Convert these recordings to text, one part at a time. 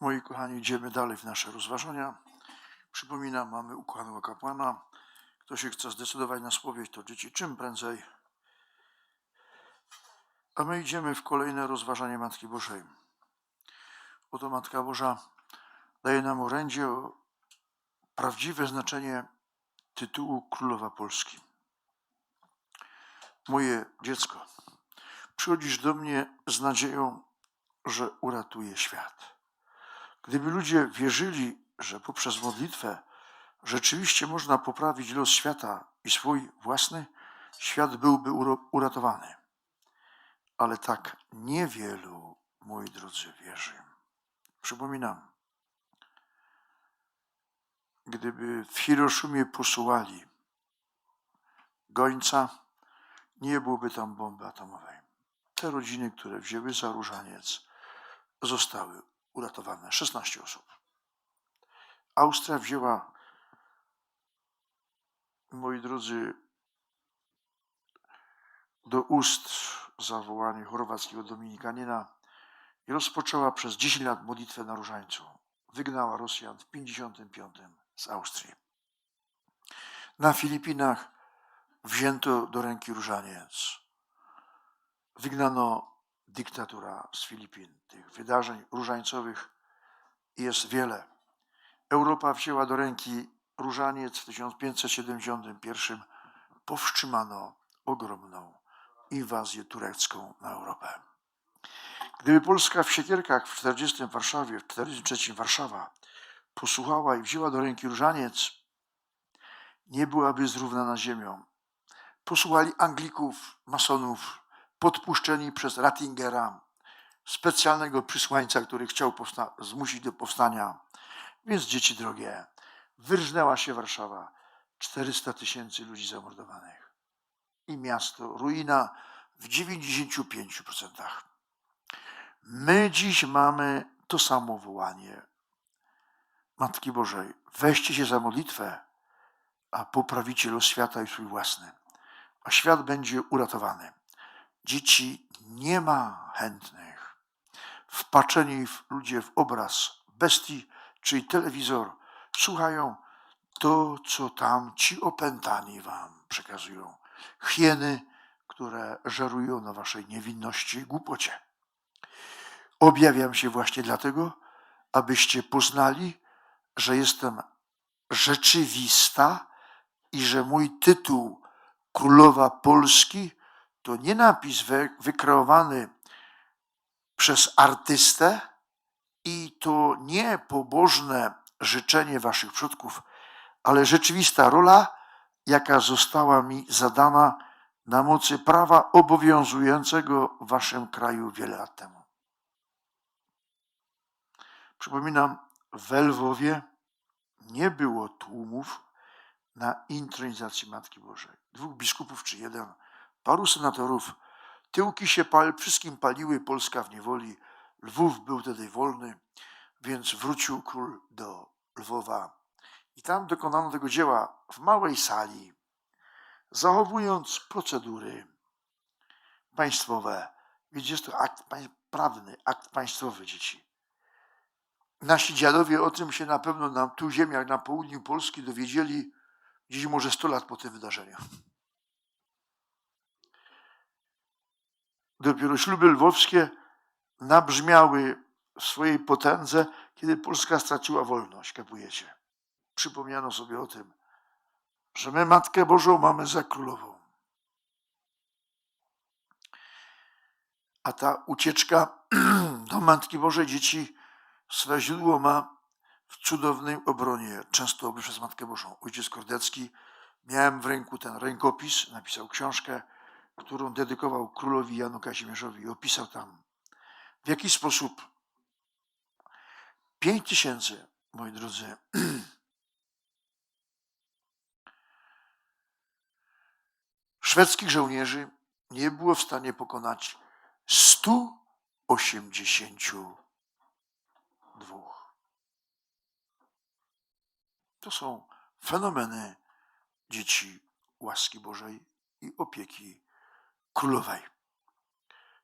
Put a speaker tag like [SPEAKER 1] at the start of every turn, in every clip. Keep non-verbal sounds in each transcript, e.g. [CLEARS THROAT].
[SPEAKER 1] Moi kochani, idziemy dalej w nasze rozważania. Przypominam, mamy ukochanego kapłana. Kto się chce zdecydować na spowiedź, to dzieci czym prędzej. A my idziemy w kolejne rozważanie Matki Bożej. Oto Matka Boża daje nam orędzie o prawdziwe znaczenie tytułu Królowa Polski. Moje dziecko, przychodzisz do mnie z nadzieją, że uratuje świat. Gdyby ludzie wierzyli, że poprzez modlitwę rzeczywiście można poprawić los świata i swój własny, świat byłby uratowany. Ale tak niewielu, moi drodzy, wierzy. Przypominam, gdyby w Hiroszimie posuwali gońca, nie byłoby tam bomby atomowej. Te rodziny, które wzięły za różaniec, zostały uratowane. 16 osób. Austria wzięła, moi drodzy, do ust zawołanie chorwackiego dominikanina i rozpoczęła przez 10 lat modlitwę na różańcu. Wygnała Rosjan w 55 z Austrii. Na Filipinach wzięto do ręki różaniec. Wygnano dyktatura z Filipin. Tych wydarzeń różańcowych jest wiele. Europa wzięła do ręki różaniec w 1571. Powstrzymano ogromną inwazję turecką na Europę. Gdyby Polska w Siekierkach w 40 Warszawie, w 43 Warszawa posłuchała i wzięła do ręki różaniec, nie byłaby zrównana ziemią. Posłuchali Anglików, masonów, podpuszczeni przez Rattingera, specjalnego przysłańca, który chciał zmusić do powstania. Więc dzieci drogie, wyrżnęła się Warszawa. 400 tysięcy ludzi zamordowanych. I miasto, ruina w 95%. My dziś mamy to samo wołanie Matki Bożej. Weźcie się za modlitwę, a poprawicie los świata i swój własny. A świat będzie uratowany. Dzieci nie ma chętnych. Wpaczeni w ludzie w obraz bestii, czyli telewizor, słuchają to, co tam ci opętani wam przekazują. Hieny, które żerują na waszej niewinności i głupocie. Objawiam się właśnie dlatego, abyście poznali, że jestem rzeczywista i że mój tytuł Królowa Polski to nie napis wy- wykreowany przez artystę i to nie pobożne życzenie waszych przodków, ale rzeczywista rola, jaka została mi zadana na mocy prawa obowiązującego w waszym kraju wiele lat temu. Przypominam, w Lwowie nie było tłumów na intronizacji Matki Bożej. Dwóch biskupów czy jeden, paru senatorów, tyłki się pal, wszystkim paliły, Polska w niewoli, Lwów był wtedy wolny, więc wrócił król do Lwowa. I tam dokonano tego dzieła w małej sali, zachowując procedury państwowe. Więc jest to akt prawny, akt państwowy dzieci. Nasi dziadowie o tym się na pewno na tu ziemiach na południu Polski dowiedzieli gdzieś może 100 lat po tym wydarzeniu. Dopiero śluby lwowskie nabrzmiały w swojej potędze, kiedy Polska straciła wolność, kapujecie. Przypomniano sobie o tym, że my Matkę Bożą mamy za królową. A ta ucieczka [CLEARS THROAT] do Matki Bożej dzieci swe źródło ma w cudownej obronie, często przez Matkę Bożą. Ojciec Kordecki, miałem w ręku ten rękopis, napisał książkę, którą dedykował królowi Janu Kazimierzowi opisał tam, w jaki sposób pięć tysięcy, moi drodzy, [CLEARS THROAT] szwedzkich żołnierzy nie było w stanie pokonać 182. To są fenomeny dzieci łaski Bożej i opieki królowej.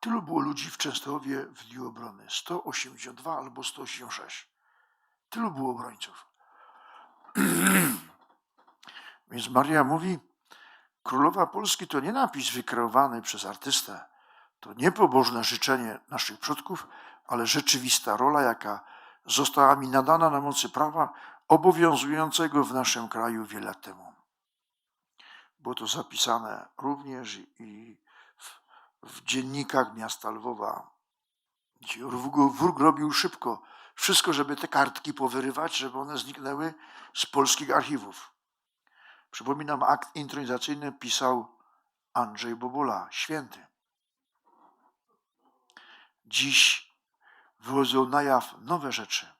[SPEAKER 1] Tylu było ludzi w Częstochowie w dniu obrony. 182 albo 186. Tylu było obrońców. [CLEARS THROAT] Więc Maria mówi, Królowa Polski to nie napis wykreowany przez artystę, to nie pobożne życzenie naszych przodków, ale rzeczywista rola, jaka została mi nadana na mocy prawa obowiązującego w naszym kraju wiele lat temu. Było to zapisane również i w, dziennikach miasta Lwowa, wróg, robił szybko wszystko, żeby te kartki powyrywać, żeby one zniknęły z polskich archiwów. Przypominam, akt intronizacyjny pisał Andrzej Bobola, święty. Dziś wychodzą na jaw nowe rzeczy.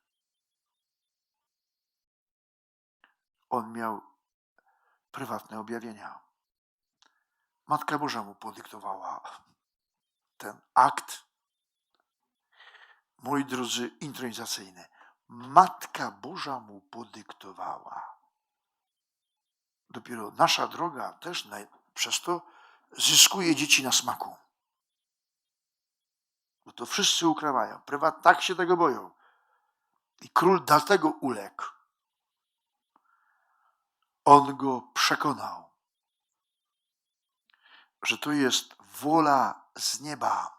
[SPEAKER 1] On miał prywatne objawienia. Matka Boża mu podyktowała ten akt, moi drodzy, intronizacyjny. Matka Boża mu podyktowała. Dopiero nasza droga też przez to zyskuje dzieci na smaku. Bo to wszyscy ukrywają. Prywat tak się tego boją. I król dlatego uległ. On go przekonał, że to jest wola z nieba.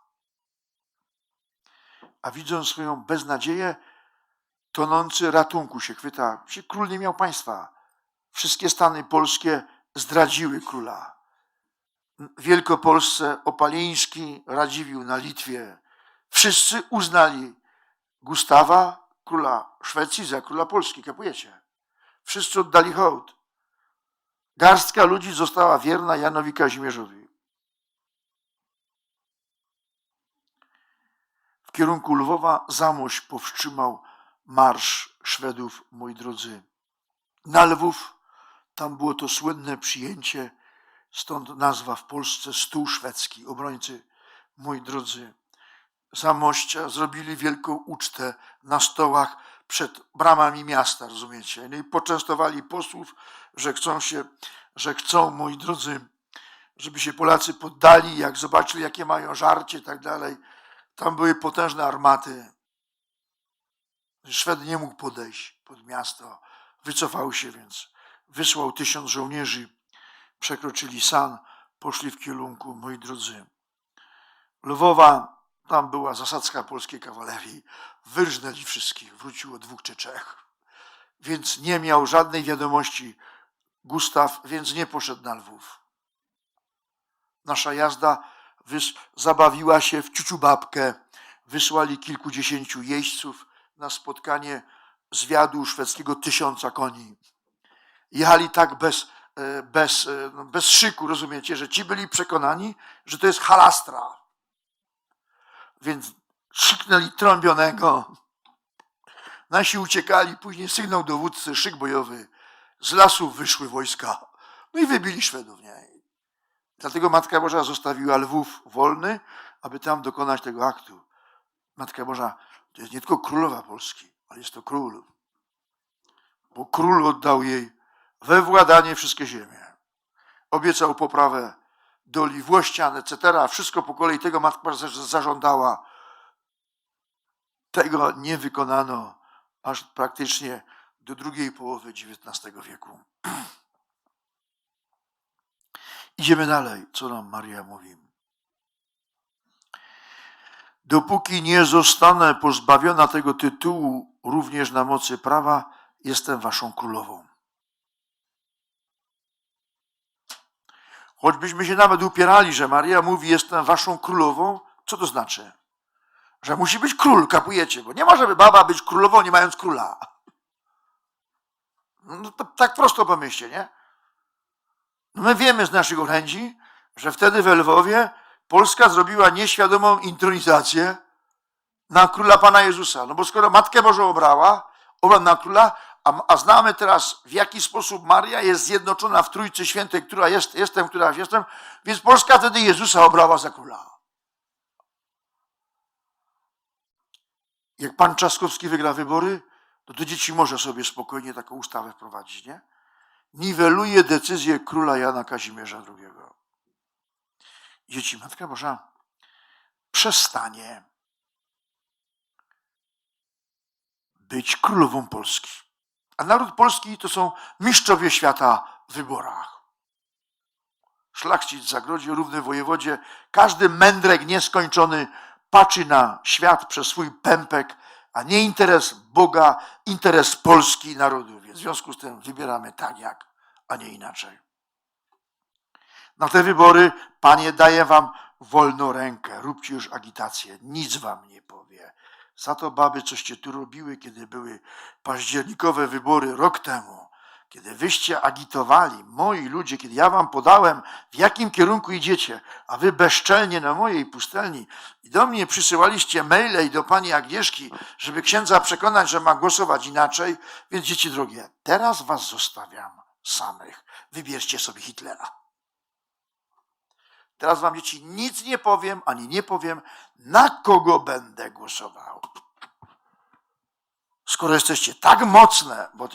[SPEAKER 1] A widząc swoją beznadzieję, tonący ratunku się chwyta. Król nie miał państwa. Wszystkie stany polskie zdradziły króla. W Wielkopolsce Opaleński Radziwił na Litwie. Wszyscy uznali Gustawa, króla Szwecji, za króla Polski. Kapujecie? Wszyscy oddali hołd. Garstka ludzi została wierna Janowi Kazimierzowi. W kierunku Lwowa Zamość powstrzymał marsz Szwedów, moi drodzy. Na Lwów tam było to słynne przyjęcie, stąd nazwa w Polsce stół szwedzki. Obrońcy, moi drodzy, Zamościa zrobili wielką ucztę na stołach przed bramami miasta, rozumiecie? No i poczęstowali posłów, że chcą się, że chcą, moi drodzy, żeby się Polacy poddali, jak zobaczyli, jakie mają żarcie i tak dalej. Tam były potężne armaty. Szwed nie mógł podejść pod miasto. Wycofał się więc. Wysłał tysiąc żołnierzy. Przekroczyli San, poszli w kierunku, moi drodzy. Lwowa, tam była zasadzka polskiej kawalerii. Wyrżnęli wszystkich. Wróciło dwóch czy trzech. Więc nie miał żadnej wiadomości Gustaw, więc nie poszedł na Lwów. Nasza jazda zabawiła się w ciuciubabkę. Wysłali kilkudziesięciu jeźdźców na spotkanie zwiadu szwedzkiego tysiąca koni. Jechali tak bez, e, bez, e, no, bez szyku, rozumiecie, że ci byli przekonani, że to jest halastra. Więc krzyknęli trąbionego. Nasi uciekali, później sygnał dowódcy, szyk bojowy. Z lasów wyszły wojska. No i wybili Szwedów. Nie? Dlatego Matka Boża zostawiła Lwów wolny, aby tam dokonać tego aktu. Matka Boża to jest nie tylko królowa Polski, ale jest to król. Bo król oddał jej we władanie wszystkie ziemie. Obiecał poprawę doli Włościan, etc. Wszystko po kolei tego Matka Boża zażądała. Tego nie wykonano aż praktycznie do drugiej połowy XIX wieku. [CLEARS THROAT] Idziemy dalej. Co nam Maria mówi? Dopóki nie zostanę pozbawiona tego tytułu również na mocy prawa, jestem waszą królową. Choćbyśmy się nawet upierali, że Maria mówi, jestem waszą królową, co to znaczy? Że musi być król, kapujecie, bo nie może by baba być królową, nie mając króla. No tak prosto pomyślcie, nie? No my wiemy z naszych orędzi, że wtedy w Lwowie Polska zrobiła nieświadomą intronizację na króla Pana Jezusa. No bo skoro Matkę Bożą obrała, obrała na króla, a, a, znamy teraz w jaki sposób Maria jest zjednoczona w Trójcy Świętej, która jest, jestem, która jestem, więc Polska wtedy Jezusa obrała za króla. Jak pan Trzaskowski wygra wybory, to do dzieci może sobie spokojnie taką ustawę wprowadzić, nie? Niweluje decyzję króla Jana Kazimierza II. Dzieci, Matka Boża przestanie być królową Polski. A naród polski to są mistrzowie świata w wyborach. Szlachcic w zagrodzie, równy wojewodzie, każdy mędrek nieskończony patrzy na świat przez swój pępek, a nie interes Boga, interes Polski i narodu. Więc w związku z tym wybieramy tak jak, a nie inaczej. Na te wybory, panie, daję wam wolną rękę. Róbcie już agitację. Nic wam nie powie. Za to baby, coście tu robiły, kiedy były październikowe wybory rok temu, kiedy wyście agitowali, moi ludzie, kiedy ja wam podałem, w jakim kierunku idziecie, a wy bezczelnie na mojej pustelni i do mnie przysyłaliście maile i do pani Agnieszki, żeby księdza przekonać, że ma głosować inaczej, więc dzieci drogie, teraz was zostawiam samych. Wybierzcie sobie Hitlera. Teraz wam dzieci nic nie powiem, ani nie powiem, na kogo będę głosował. Skoro jesteście tak mocne, bo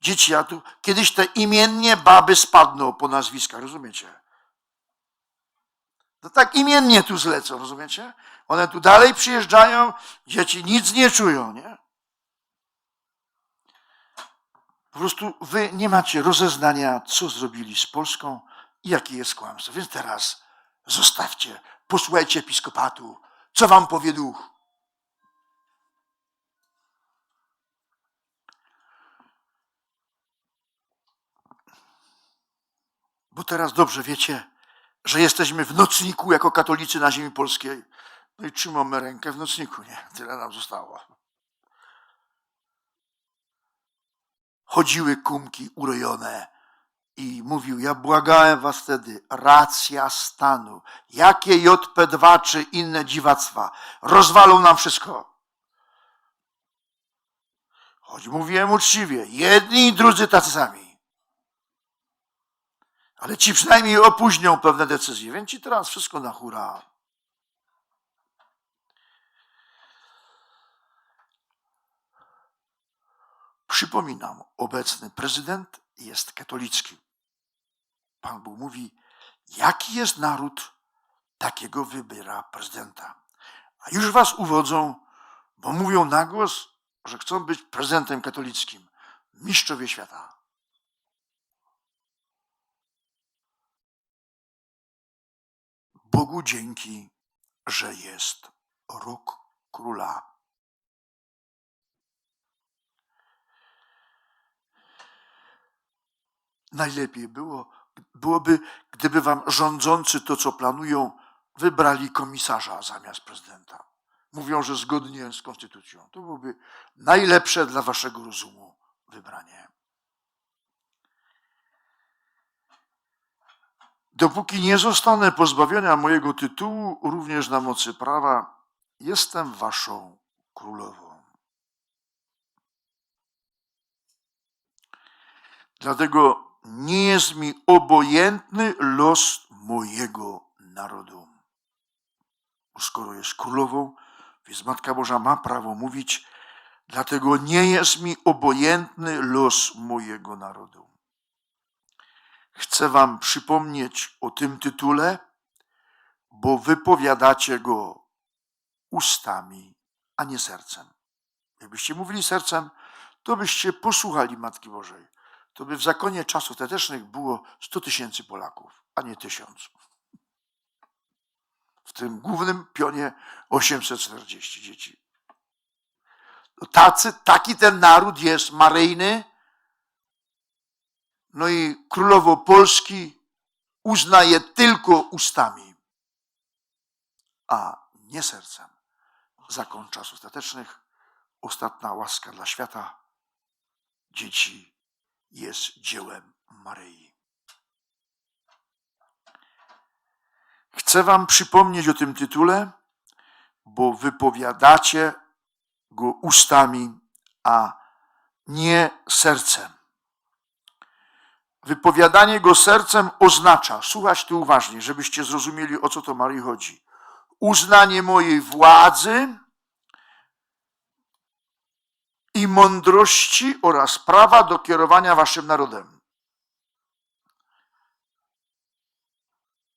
[SPEAKER 1] dzieci, ja tu kiedyś te imiennie baby spadną po nazwiskach, rozumiecie? To tak imiennie tu zlecą, rozumiecie? One tu dalej przyjeżdżają, dzieci nic nie czują, nie? Po prostu wy nie macie rozeznania, co zrobili z Polską i jakie jest kłamstwo. Więc teraz zostawcie, posłuchajcie episkopatu, co wam powie duch. Bo teraz dobrze wiecie, że jesteśmy w nocniku jako katolicy na ziemi polskiej. No i trzymamy rękę w nocniku, nie? Tyle nam zostało. Chodziły kumki urojone i mówił, ja błagałem was wtedy, racja stanu, jakie JP2 czy inne dziwactwa, rozwalą nam wszystko. Choć mówiłem uczciwie, jedni i drudzy tacy sami. Ale ci przynajmniej opóźnią pewne decyzje, więc ci teraz wszystko na hura. Przypominam, obecny prezydent jest katolicki. Pan Bóg mówi, jaki jest naród, takiego wybiera prezydenta. A już was uwodzą, bo mówią na głos, że chcą być prezydentem katolickim, mistrzowie świata. Bogu dzięki, że jest rok króla. Najlepiej było, byłoby, gdyby wam rządzący to, co planują, wybrali komisarza zamiast prezydenta. Mówią, że zgodnie z konstytucją. To byłoby najlepsze dla waszego rozumu wybranie. Dopóki nie zostanę pozbawiona mojego tytułu, również na mocy prawa, jestem waszą królową. Dlatego nie jest mi obojętny los mojego narodu. Bo skoro jest królową, więc Matka Boża ma prawo mówić, dlatego nie jest mi obojętny los mojego narodu. Chcę Wam przypomnieć o tym tytule, bo wypowiadacie go ustami, a nie sercem. Jakbyście mówili sercem, to byście posłuchali Matki Bożej to by w zakonie czasów tetecznych było 100 tysięcy Polaków, a nie tysiąc. W tym głównym pionie 840 dzieci. No tacy, taki ten naród jest maryjny. No i królowo Polski uznaje tylko ustami, a nie sercem. Zakon czasów statecznych, ostatnia łaska dla świata, dzieci jest dziełem Maryi. Chcę Wam przypomnieć o tym tytule, bo wypowiadacie go ustami, a nie sercem. Wypowiadanie go sercem oznacza, słuchać tu uważnie, żebyście zrozumieli, o co to Marii chodzi. Uznanie mojej władzy i mądrości oraz prawa do kierowania waszym narodem.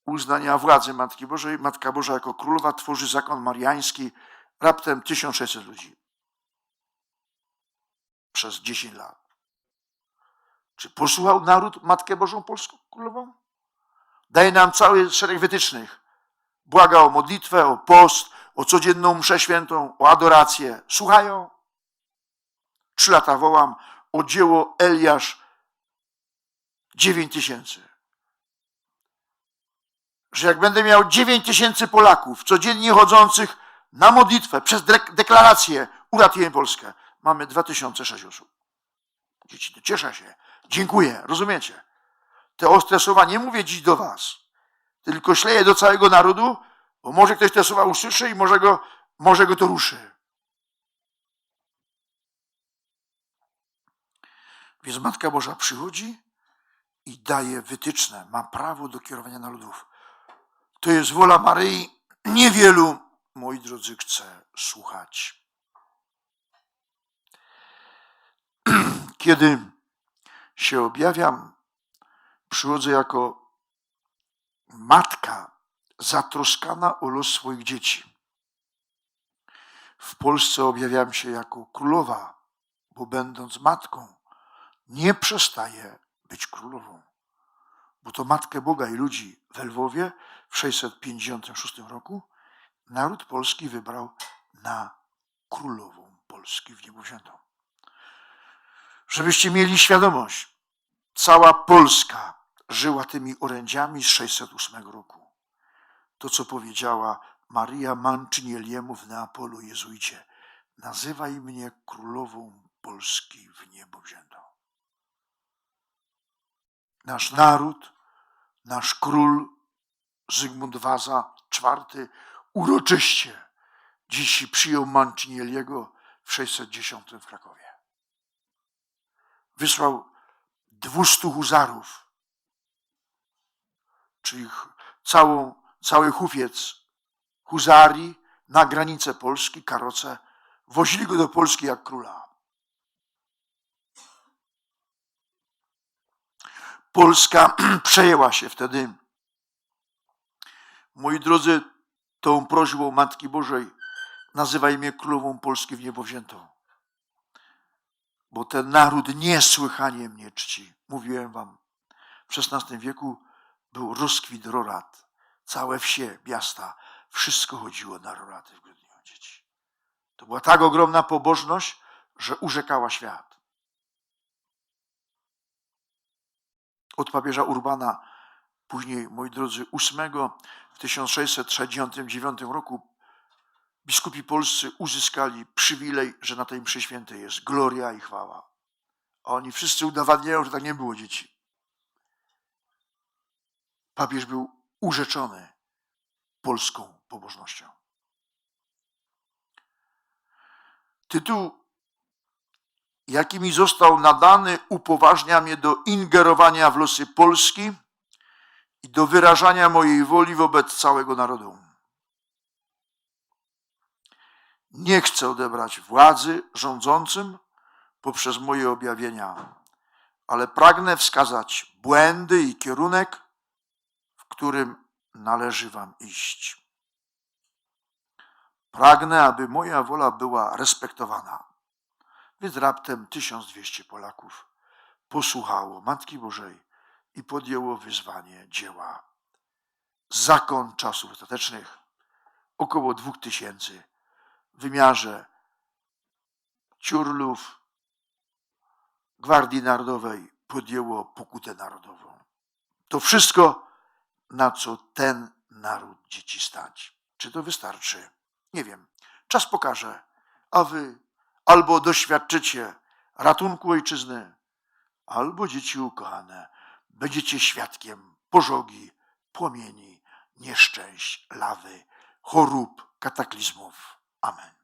[SPEAKER 1] uznania władzy Matki Bożej, Matka Boża jako królowa tworzy zakon mariański raptem 1600 ludzi przez 10 lat. Czy posłuchał naród Matkę Bożą Polską Królową? Daje nam cały szereg wytycznych. Błaga o modlitwę, o post, o codzienną mszę świętą, o adorację. Słuchają? Trzy lata wołam o dzieło Eliasz dziewięć tysięcy. Że jak będę miał dziewięć tysięcy Polaków codziennie chodzących na modlitwę przez dek- deklarację uratuję Polskę, mamy 2006 osób. Dzieci, to cieszę się. Dziękuję. Rozumiecie? Te ostre słowa nie mówię dziś do was, tylko śleję do całego narodu, bo może ktoś te słowa usłyszy i może go, może go to ruszy. Więc Matka Boża przychodzi i daje wytyczne, ma prawo do kierowania narodów. To jest wola Maryi. Niewielu, moi drodzy, chce słuchać. [CLEARS THROAT] Kiedy się objawiam, przychodzę jako matka zatroskana o los swoich dzieci. W Polsce objawiam się jako królowa, bo będąc matką, nie przestaję być królową. Bo to Matkę Boga i ludzi w Lwowie w 656 roku naród polski wybrał na królową Polski w niebowziętą. Żebyście mieli świadomość, cała Polska żyła tymi orędziami z 608 roku. To, co powiedziała Maria Mancinieliemu w Neapolu jezuicie. Nazywaj mnie królową Polski w niebo wziętą. Nasz naród, nasz król Zygmunt Waza IV uroczyście dziś przyjął Mancinieliego w 610 w Krakowie. Wysłał 200 huzarów, czyli całą, cały hufiec huzarii na granicę Polski, karoce, wozili go do Polski jak króla. Polska [CLEARS THROAT] przejęła się wtedy, moi drodzy, tą prośbą Matki Bożej, nazywaj mnie królową Polski w niebo wziętą. Bo ten naród niesłychanie mnie czci. Mówiłem wam, w XVI wieku był rozkwit rorat. Całe wsie, miasta, wszystko chodziło na roraty w grudniu dzieci. To była tak ogromna pobożność, że urzekała świat. Od papieża Urbana, później, moi drodzy, 8 w 1669 roku biskupi polscy uzyskali przywilej, że na tej mszy świętej jest gloria i chwała. Oni wszyscy udowadniają, że tak nie było dzieci. Papież był urzeczony polską pobożnością. Tytuł, jaki mi został nadany, upoważnia mnie do ingerowania w losy Polski i do wyrażania mojej woli wobec całego narodu. Nie chcę odebrać władzy rządzącym poprzez moje objawienia, ale pragnę wskazać błędy i kierunek, w którym należy Wam iść. Pragnę, aby moja wola była respektowana. Więc raptem 1200 Polaków posłuchało Matki Bożej i podjęło wyzwanie dzieła. Zakon czasów ostatecznych, około 2000 w wymiarze ciurlów Gwardii Narodowej podjęło pokutę narodową. To wszystko, na co ten naród dzieci stać. Czy to wystarczy? Nie wiem. Czas pokaże. A wy albo doświadczycie ratunku ojczyzny, albo dzieci ukochane, będziecie świadkiem pożogi, płomieni, nieszczęść, lawy, chorób, kataklizmów. Amen.